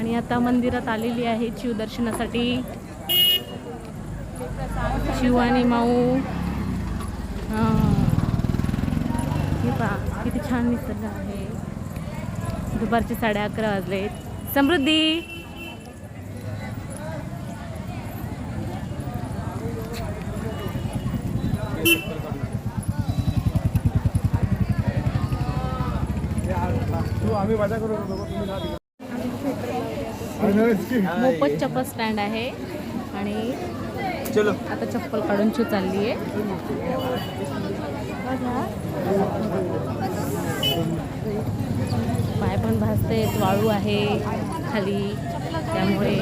आणि आता मंदिरात आलेली आहे शिव दर्शनासाठी. शिव आणि माऊ. हे. पहा किती छान निसर्ग आहे. दुपारचे साडे अकरा वाजलेत. समृद्धी! आम्ही मजा करू तुम्ही मोफत चप्पल स्टँड आहे. आणि चलो. आता चप्पल काढून चू चालली आहे. पाय पण भाजते वाळू आहे खाली त्यामुळे.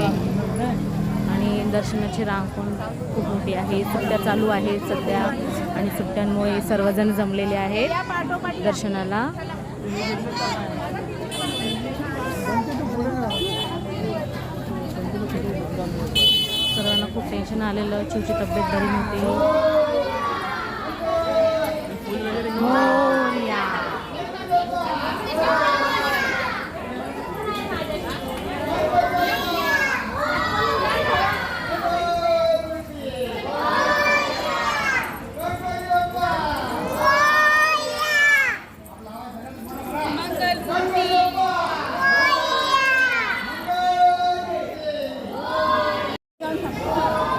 आणि दर्शनाची रांग पण खूप मोठी आहे. सुट्ट्या चालू आहेत सध्या. आणि सुट्ट्यांमुळे सर्वजण जमलेले आहेत दर्शनाला सर्वांना खूप टेन्शन आलेलं चिवची तब्येत बरी नव्हती. हो.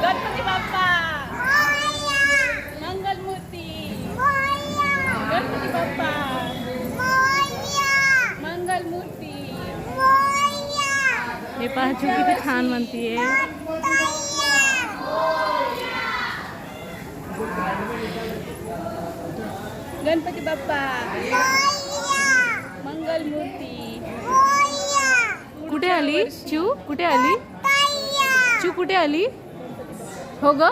गणपती बाप्पा मंगलमूर्ती गणपती बाप्पा मंगलमूर्ती हे पहा चिव किती छान म्हणतीये गणपती बाप्पा। मंगलमूर्ती। कुठे आली? चिव कुठे आली? चिव कुठे आली? हो ग?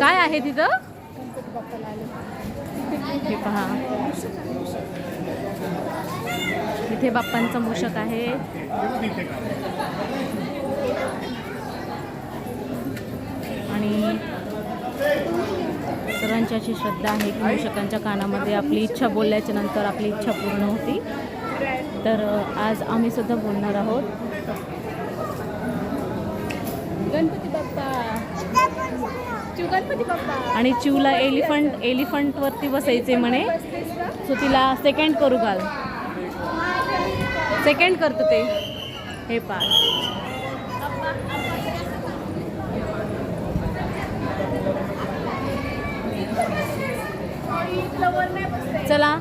काय आहे तिथं? हे पहा. इथे बाप्पांचं मूषक आहे. आणि सर्वांची अशी श्रद्धा आहे की मूषकांच्या कानामध्ये आपली इच्छा बोलल्याच्या नंतर आपली इच्छा पूर्ण होती. तर आज आम्ही सुद्धा बोलणार आहोत. गणपती बाप्पा. गणपती बाप्पा. आणि चिवला एलिफंट एलिफंटवरती बसायचे म्हणे. सो तिला सेकंड करू घाल. सेकंड करतो ते. हे पार चला.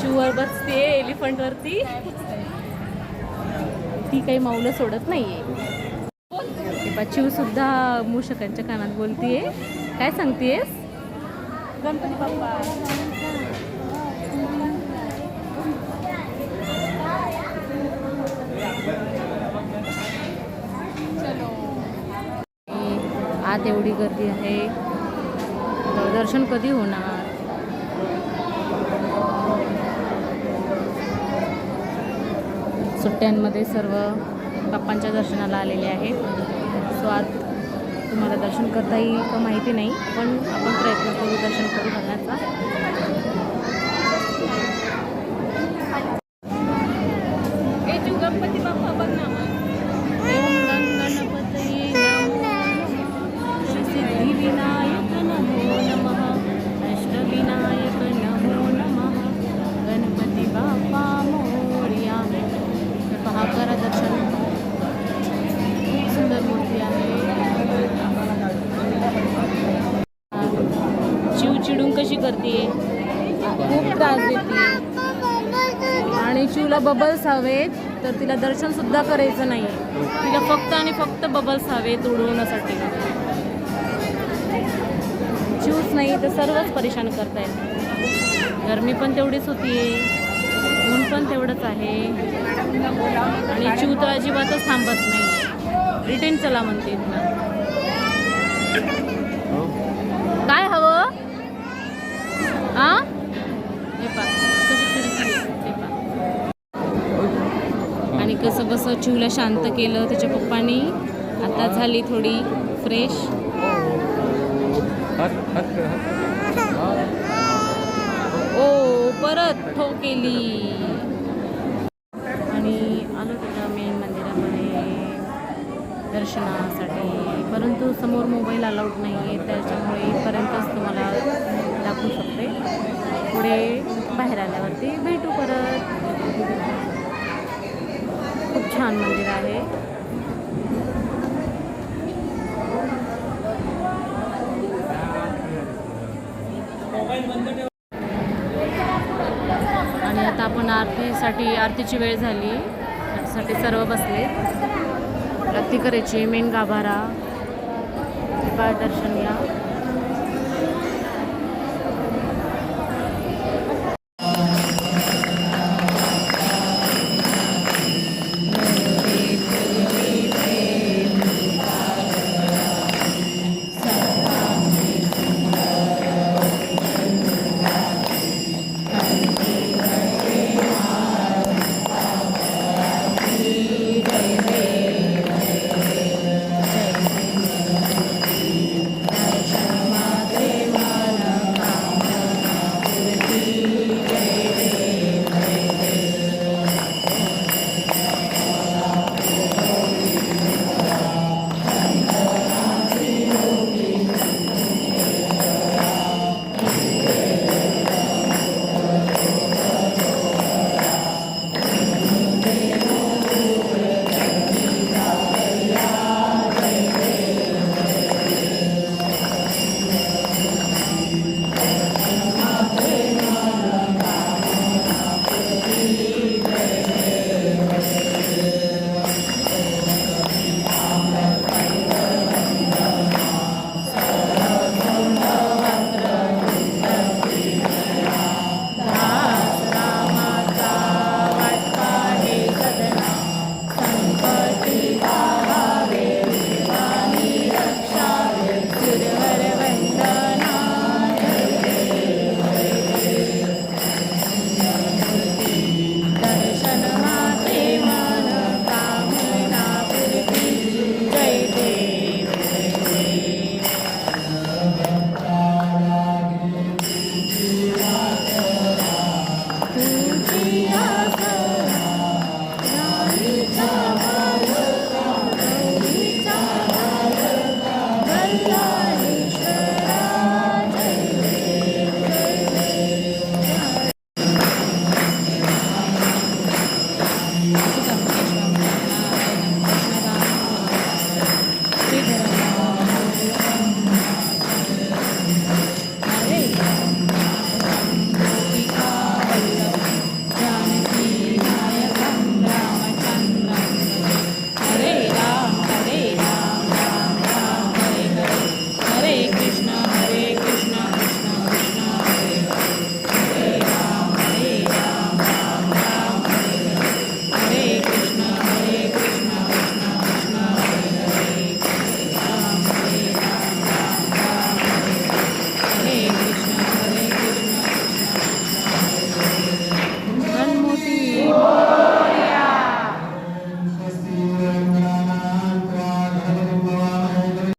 चिवर बसते एलिफंटवरती ती काही माऊलं सोडत नाहीये. चिव सुद्धा मूषकांच्या कानात बोलतीये. काय सांगतेस? गणपती बाप्पा. आत एवढी गर्दी आहे. दर्शन कधी होणार? सुट्ट्यांमध्ये सर्व बाप्पांच्या दर्शनाला आलेले आहेत. सो आत तुम्हाला दर्शन करता येईल का माहिती नाही पण आपण प्रयत्न करू दर्शन करू घालण्याचा चिवला बबल्स हवेत तर तिला दर्शन सुद्धा करायचं नाही तिला फक्त आणि फक्त बबल्स हवेत उडवण्यासाठी. चिवच नाही तर सर्वच परेशान करतायत. गरमी पण तेवढीच होतीये. ऊन पण तेवढंच आहे. आणि चिव तर अजिबातच थांबत नाही. रिटर्न चला म्हणते तिला काय हवं? आ हे पा कशी चिडचिड हे पा आणि कसं बसं चिवला शांत केलं त्याच्या पप्पानी. आता झाली थोडी फ्रेश हात. परत ठो केली. आणि आलो तिथं मेन मंदिरामध्ये दर्शनासाठी. परंतु समोर मोबाईल अलाउड नाही आहे त्याच्यामुळे इथपर्यंतच तुम्हाला दाखवू शकते. पुढे बाहेर आल्यावरती भेटू परत. छान मंदिर आहे. आणि आता आपण आरतीसाठी आरतीची वेळ झाली. त्यासाठी सर्व बसले. आरती करायची मेन गाभारा. दर्शन घ्या